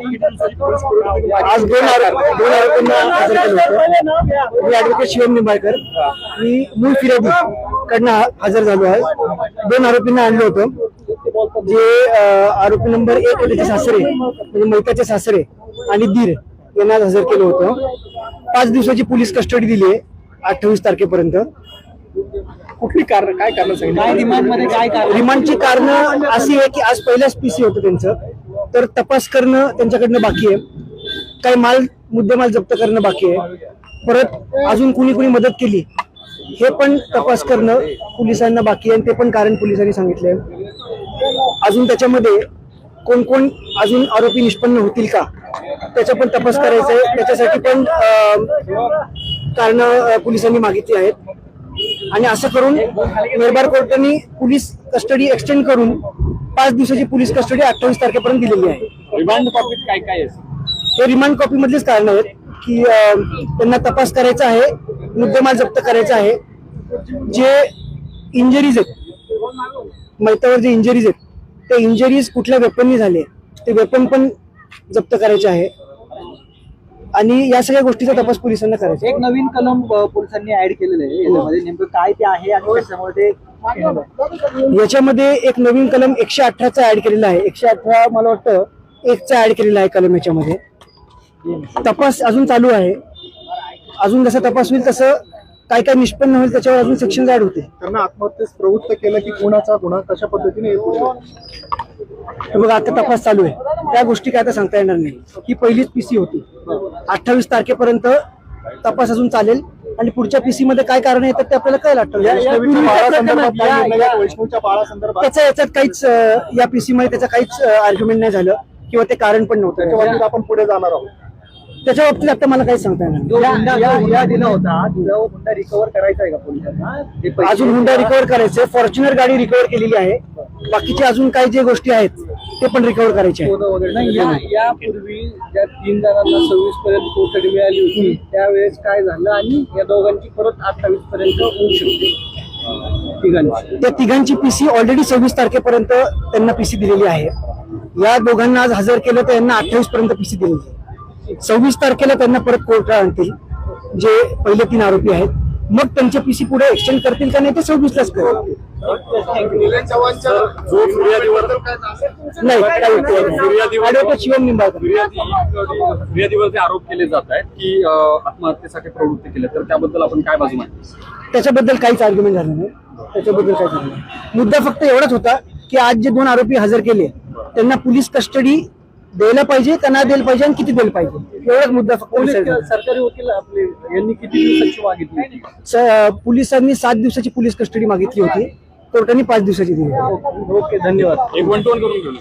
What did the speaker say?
आज दोन दोन आरोपींना हजर केलं होतं. मी ऍडव्होकेट शिवम निंबाळकर मी मूळ फिर्यादी कडनं हजर झालो आहे. दोन आरोपींना आणलं होतं. जे आरोपी नंबर एक होते ते सासरे म्हणजे मैताचे सासरे आणि दीर यांना आज हजर केलं होतं. पाच दिवसाची पोलीस कस्टडी दिली आहे अठ्ठावीस तारखेपर्यंत. कुठली कारण काय कारण सांगितलं? रिमांडची कारण अशी आहे की आज पहिलाच पीसी होतं त्यांचं. तर तपास करणं त्यांच्याकडनं बाकी आहे. काही माल मुद्देमाल जप्त करणं बाकी आहे. परत अजून कुणी कुणी मदत केली हे पण तपास करणं पोलिसांना बाकी आहे आणि ते पण कारण पोलिसांनी सांगितलंय. अजून त्याच्यामध्ये कोण कोण अजून आरोपी निष्पन्न होतील का त्याचा पण तपास करायचा आहे. त्याच्यासाठी पण कारण पोलिसांनी मागितली आहेत. आणि असं करून मेरबार कोर्टाने पोलीस कस्टडी एक्सटेंड करून पाच दिवसाची पोलीस कस्टडी अठ्ठावीस तारखेपर्यंत दिलेली आहे. रिमांड कॉपीत काय काय आहे हे रिमांड कॉपी मधलेच कारण आहेत की त्यांना तपास करायचा आहे मुद्देमाल जप्त करायचा आहे. जे इंजरीज आहेत मैतावर जे इंजरीज आहेत ते इंजरीज कुठल्या वेपननी झाले ते वेपन पण जप्त करायचे आहे. आणि या सगळ्या गोष्टीचा तपास पोलिसांना करायचा. एक नवीन कलम पोलिसांनी ऍड केलेलं आहे काय ते आहे आणि कशामुळे ते केलेलं आहे. याच्यामध्ये एक नवीन कलम एकशे अठराचा ऍड केलेला आहे. एकशे अठरा मला वाटतं एकचा ऍड केलेला आहे कलम याच्यामध्ये. तपास अजून चालू आहे. अजून जसा तपास होईल तसं काय काय निष्पन्न होईल त्याच्यावर अजून सेक्शन ऍड होते त्यांना आत्महत्येस प्रवृत्त केलं की कोणाचा गुन्हा कशा पद्धतीने बघा आता तपास चालू आहे. त्या गोष्टी काय आता सांगता येणार नाही. ही पहिलीच पीसी होती. अठ्ठावीस तारखेपर्यंत तपास अजून चालेल. आणि पुढच्या पीसी मध्ये काय कारण येतात ते आपल्याला काय बाळासंदर्भात त्याच्या याच्यात काहीच या पीसी मध्ये त्याचं काहीच आर्ग्युमेंट नाही झालं किंवा ते कारण पण त्याच्या नव्हतं बाबतीत आपण पुढे जाणार आहोत. त्याच्या बाबतीत आता मला काहीच सांगता येणार दिला होता तो हुंडा रिकव्हर करायचा आहे का पोलिसांना? अजून हुंडा रिकव्हर करायचे. फॉर्च्युनर गाडी रिकव्हर केलेली आहे. बाकीचे अजून काही जे गोष्टी आहेत ते पण रिकव्हर करायचे यापूर्वी ज्या तीन जणांना सव्वीस पर्यंत कोठडी मिळाली होती त्यावेळेस काय झालं आणि या दोघांची परत अठ्ठावीस पर्यंत होऊ शकते. तिघांची. त्या तिघांची पीसी ऑलरेडी सव्वीस तारखेपर्यंत त्यांना पीसी दिलेली आहे. या दोघांना आज हजर केलं तर यांना अठ्ठावीस पर्यंत पीसी दिलेली आहे. सव्वीस तारखेला त्यांना परत कोर्टात आणतील जे पहिले तीन आरोपी आहेत. मग त्यांचे पीसी पुढे एक्सटेंड करतील का नाही ते सव्वीस जो फिर्यादीवर नाही काही उपयोग नाही. ऍडव्होकेट शिवम निंबाळकर. फिर्यादी फिर्यादीवरती आरोप केले जात आहेत की अं, आत्महत्येसाठी प्रवृत्ती केले. तर त्याबद्दल आपण काय बाजू मांडतो त्याच्याबद्दल काहीच आर्ग्युमेंट झालं नाही. त्याच्याबद्दल काहीच झालं नाही. मुद्दा फक्त एवढाच होता की आज जे दोन आरोपी हजर केले त्यांना पोलीस कस्टडी द्यायला पाहिजे नाही द्यायला पाहिजे आणि किती द्यायला पाहिजे? एवढाच मुद्दा फक्त पोलीस decide झाला. सरकारी वकील आपले यांनी किती दिवसाची मागितली? स- पोलिसांनी सात दिवसाची पोलीस कस्टडी मागितली होती. कोर्टाने पाच दिवसाची दिली. ओके धन्यवाद. एक वन टू वन करून घेऊ